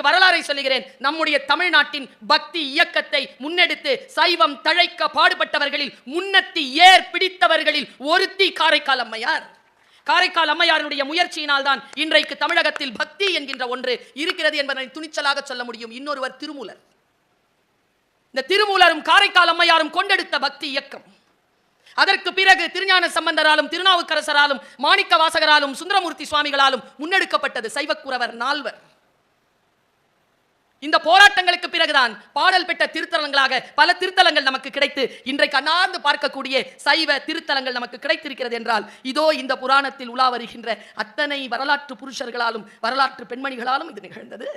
இன்னைக்கு வரலாறை சொல்லுகிறேன். நம்முடைய தமிழ்நாட்டின் பக்தி இயக்கத்தை முன்னெடுத்து சைவம் தழைக்க பாடுபட்டவர்களில் முன்னத்தி ஏர் பிடித்தவர்களில் ஒருத்தி காரைக்கால் அம்மையார். காரைக்கால் அம்மையாருடைய முயற்சியினால் தான் இன்றைக்கு தமிழகத்தில் பக்தி என்கின்ற ஒன்று இருக்கிறது என்பதை துணிச்சலாக சொல்ல முடியும். இன்னொருவர் திருமூலர். இந்த திருமூலரும் காரைக்கால் அம்மையாரும் கொண்டெடுத்த பக்தி இயக்கம். அதற்கு பிறகு திருஞான சம்பந்தராலும் திருநாவுக்கரசராலும் மாணிக்க வாசகராலும் சுந்தரமூர்த்தி சுவாமிகளாலும் முன்னெடுக்கப்பட்டது சைவக்குறவர் நால்வர். இந்த போராட்டங்களுக்கு பிறகுதான் பாடல் பெற்ற திருத்தலங்களாக பல திருத்தலங்கள் நமக்கு கிடைத்து இன்றைக்கு அண்ணாந்து பார்க்கக்கூடிய சைவ திருத்தலங்கள் நமக்கு கிடைத்திருக்கிறது என்றால் இதோ இந்த புராணத்தில் உலா வருகின்ற அத்தனை வரலாற்று புருஷர்களாலும் வரலாற்று பெண்மணிகளாலும் இது நிகழ்ந்தது.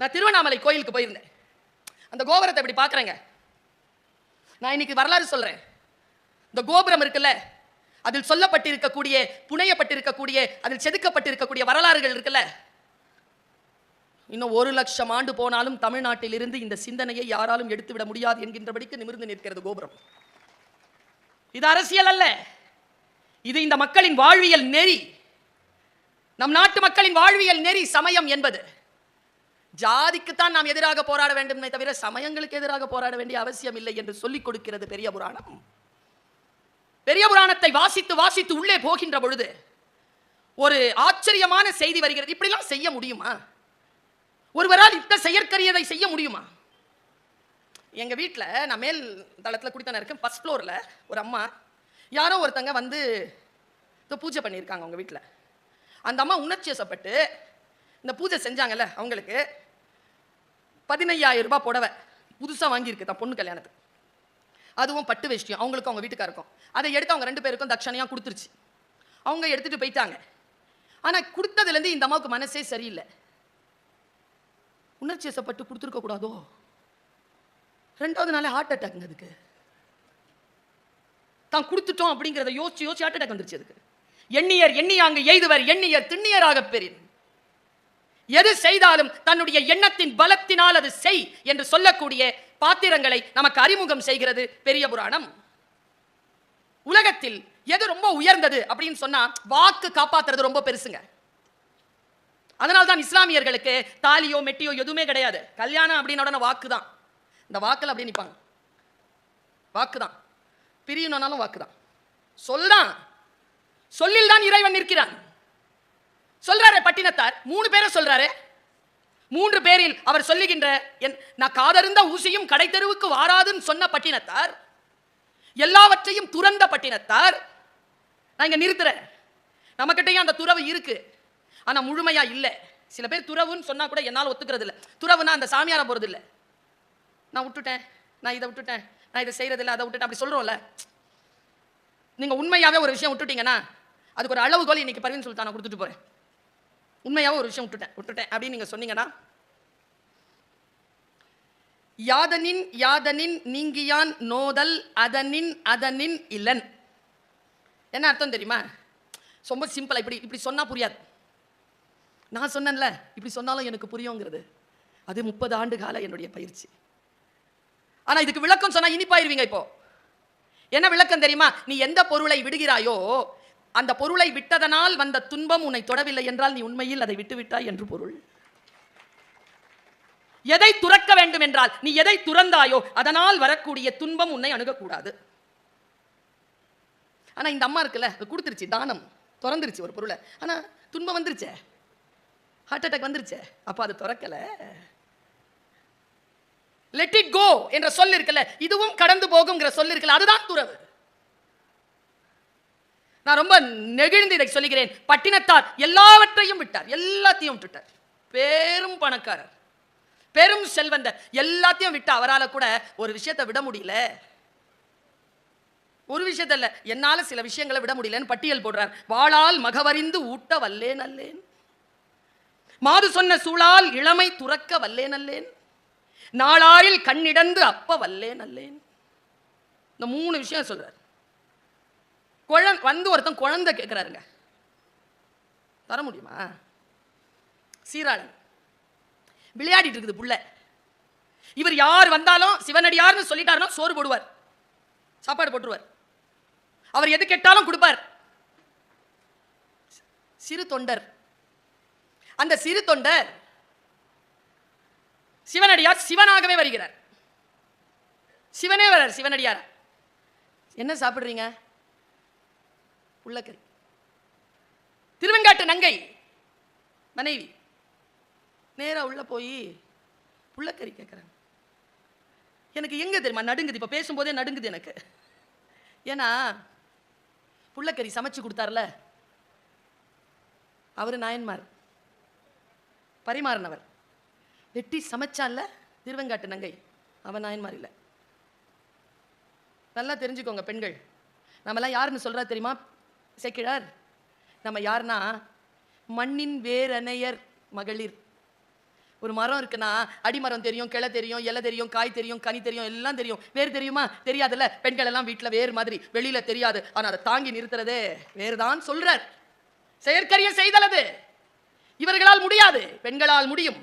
நான் திருவண்ணாமலை கோயிலுக்கு போயிருந்தேன். அந்த கோபுரத்தை இப்படி பார்க்குறேங்க? நான் இன்னைக்கு வரலாறு சொல்கிறேன் இந்த கோபுரம் இருக்குல்ல அதில் சொல்லப்பட்டிருக்கக்கூடிய புனையப்பட்டிருக்கக்கூடிய அதில் செதுக்கப்பட்டிருக்கக்கூடிய வரலாறுகள் இருக்குல்ல இன்னும் ஒரு லட்சம் ஆண்டு போனாலும் தமிழ்நாட்டிலிருந்து இந்த சிந்தனையை யாராலும் எடுத்துவிட முடியாது என்கின்றபடிக்கு நிமிர்ந்து நிற்கிறது கோபுரம். இது அரசியல் அல்ல. இது இந்த மக்களின் வாழ்வியல் நெறி. நம் நாட்டு மக்களின் வாழ்வியல் நெறி சமயம் என்பது. ஜாதிக்குத்தான் நாம் எதிராக போராட வேண்டுமே தவிர சமயங்களுக்கு எதிராக போராட வேண்டிய அவசியம் இல்லை என்று சொல்லிக் கொடுக்கிறது பெரிய புராணம். பெரிய புராணத்தை வாசித்து வாசித்து உள்ளே போகின்ற பொழுது ஒரு ஆச்சரியமான செய்தி வருகிறது. இப்படிலாம் செய்ய முடியுமா? ஒருவரால் இத்த செயற்கரியதை செய்ய முடியுமா? எங்க வீட்டில் நான் மேல் தளத்தில் குடித்தானே இருக்கேன் ஃபர்ஸ்ட் ஃப்ளோரில் ஒரு அம்மா யாரோ ஒருத்தங்க வந்து இப்போ பூஜை பண்ணியிருக்காங்க அவங்க வீட்டில் அந்த அம்மா உணர்ச்சி வசப்பட்டு இந்த பூஜை செஞ்சாங்கல்ல அவங்களுக்கு பதினையாயிரம் ரூபாய் புடவை புதுசாக வாங்கியிருக்கு தான் பொண்ணு கல்யாணத்துக்கு. அதுவும் பட்டு வேஷ்டியும் அவங்களுக்கும் அவங்க வீட்டுக்காருக்கும். அதை எடுத்து அவங்க ரெண்டு பேருக்கும் தட்சணையாக கொடுத்துருச்சு. அவங்க எடுத்துகிட்டு போயிட்டாங்க. ஆனால் கொடுத்ததுலேருந்து இந்த அம்மாவுக்கு மனசே சரியில்லை. உணர்ச்சி வசப்பட்டு கொடுத்துருக்க கூடாதோ? ரெண்டாவது நாளே ஹார்ட் அட்டாக்ங்க அதுக்கு. தான் கொடுத்துட்டோம் அப்படிங்கிறத யோசிச்சு யோசிச்சு ஹார்ட் அட்டாக் வந்துருச்சு அதுக்கு. எண்ணியர் எண்ணியாங்க எய்துவர் எண்ணியர் திண்ணியராக பெறின். எது செய்தாலும் தன்னுடைய எண்ணத்தின் பலத்தினால் அது செய் என்று சொல்லக்கூடிய பாத்திரங்களை நமக்கு அறிமுகம் செய்கிறது பெரிய புராணம். உலகத்தில் எது ரொம்ப உயர்ந்தது அப்படின்னு சொன்னா வாக்கு காப்பாத்துறது ரொம்ப பெருசுங்க. அதனால தான் இஸ்லாமியர்களுக்கு தாலியோ மெட்டியோ எதுவுமே கிடையாது. கல்யாணம் அப்படின்னு உடனே வாக்கு தான் இந்த வாக்கில் அப்படி நிற்பாங்க வாக்கு தான் பிரியணும்னாலும் வாக்கு தான் சொல்றான். சொல்லில் தான் இறைவன் நிற்கிறான். சொல்றாரு பட்டினத்தார். மூணு பேரை சொல்றாரு. மூன்று பேரில் அவர் சொல்லுகின்ற என் நான் காதருந்த ஊசியும் கடை தெருவுக்கு வாராதுன்னு சொன்ன பட்டினத்தார். எல்லாவற்றையும் துறந்த பட்டினத்தார். நான் இங்க நிறுத்துறேன். நம்மக்கிட்டையும் அந்த துறவு இருக்கு. ஆனா முழுமையாக இல்லை. சில பேர் துறவுன்னு சொன்னா கூட என்னால் ஒத்துக்கிறது இல்லை. துறவுனா அந்த சாமியாரை போகிறது இல்லை. நான் விட்டுட்டேன். நான் இதை விட்டுட்டேன். நான் இதை செய்யறது இல்லை அதை விட்டுட்டேன் அப்படி சொல்றோம்ல. நீங்கள் உண்மையாகவே ஒரு விஷயம் விட்டுட்டீங்கன்னா அதுக்கு ஒரு அளவுகோல் இன்னைக்கு பர்வீன் நான் கொடுத்துட்டு போறேன். உண்மையாகவே ஒரு விஷயம் விட்டுட்டேன். விட்டுட்டேன் அப்படின்னு நீங்கள் சொன்னீங்கன்னா யாதனின் யாதனின் நீங்கியான் நோதல் அதனின் அதனின் இலன். என்ன அர்த்தம் தெரியுமா? ரொம்ப சிம்பிளா இப்படி இப்படி சொன்னால் புரியாது. நான் சொன்னேன்ல இப்படி சொன்னாலும் எனக்கு புரியுங்கிறது. அது முப்பது ஆண்டு கால என்னுடைய பயிற்சி. ஆனால் இதுக்கு விளக்கம் சொன்னால் இனிப்பாயிருவீங்க இப்போ. என்ன விளக்கம் தெரியுமா? நீ எந்த பொருளை விடுகிறாயோ அந்த பொருளை விட்டதனால் வந்த துன்பம் உன்னை தொடவில்லை என்றால் நீ உண்மையில் அதை விட்டுவிட்டாய் என்று பொருள். எதை துறக்க வேண்டும் என்றால் நீ எதை துறந்தாயோ அதனால் வரக்கூடிய துன்பம் உன்னை அணுகக்கூடாது. ஆனால் இந்த அம்மா இருக்குல்ல கொடுத்துருச்சு தானம். திறந்துருச்சு ஒரு பொருளை. ஆனால் துன்பம் வந்துருச்சே. Heart attack வந்துருச்சே. அப்போ அது திறக்கல. லெட் இட் கோ என்ற சொல் இருக்குல்ல இதுவும் கடந்து போகுங்கிற சொல் இருக்குல்ல அதுதான் துறவு. நான் ரொம்ப நெகிழ்ந்து இதை சொல்லுகிறேன். பட்டினத்தார் எல்லாவற்றையும் விட்டார் எல்லாத்தையும் விட்டுட்டார். பெரும் பணக்காரர் பெரும் செல்வந்தர் எல்லாத்தையும் விட்டு அவரால கூட ஒரு விஷயத்தை விட முடியல. ஒரு விஷயத்த இல்ல என்னால சில விஷயங்களை விட முடியலன்னு பட்டியல் போடுறார். வாழால் மகவறிந்து ஊட்ட வல்லேன் அல்லேன். மாது சொன்ன சூழால் இளமை துறக்க வல்லேன் அல்லேன் நாளாரில் கண்ணிடந்து அப்ப வல்லேன் அல்லேன் இந்த மூணு விஷயம் சொல்றார். குழ வந்து ஒருத்தன் குழந்தை கேட்குறாருங்க தர முடியுமா? சீராளன். விளையாடிட்டு இருக்குது புள்ள. இவர் யார் வந்தாலும் சிவனடியார்னு சொல்லிட்டாருன்னா சோறு போடுவார். சாப்பாடு போட்டுருவார். அவர் எது கேட்டாலும் கொடுப்பார். சிறு தொண்டர். அந்த சிறு தொண்டர் சிவனடியார் சிவனாகவே வருகிறார். சிவனே வரார் சிவனடியார். என்ன சாப்பிடுறீங்க? உள்ளக்கறி. திருவெங்காட்டு நங்கை. மனைவி நேராக உள்ள போய் உள்ளக்கறி கேட்குறாங்க எனக்கு எங்கே தெரியுமா நடுங்குது? இப்போ பேசும்போதே நடுங்குது எனக்கு. ஏன்னா புள்ளக்கறி சமைச்சு கொடுத்தார்ல. அவர் நாயன்மார். பரிமாறினவர். வெட்டி சமைச்சான்ல திருவெங்காட்டு நங்கை. அவன் நாயன்மார் இல்லை. நல்லா தெரிஞ்சுக்கோங்க பெண்கள். நம்மலாம் யாருன்னு சொல்கிறா தெரியுமா? சேக்கிழார். நம்ம யாருன்னா? மண்ணின் வேரணையர் மகளிர். ஒரு மரம் இருக்குன்னா அடிமரம் தெரியும் கிளை தெரியும் இலை தெரியும் காய் தெரியும் கனி தெரியும் எல்லாம் தெரியும். வேறு தெரியுமா? தெரியாதுல்ல. பெண்கள் எல்லாம் வீட்டுல வேறு மாதிரி வெளியில தெரியாது. ஆனா அதை தாங்கி நிறுத்துறதே வேறு தான் சொல்கிறார் செயற்கரிய செய்தலது இவர்களால் முடியாது. பெண்களால் முடியும்.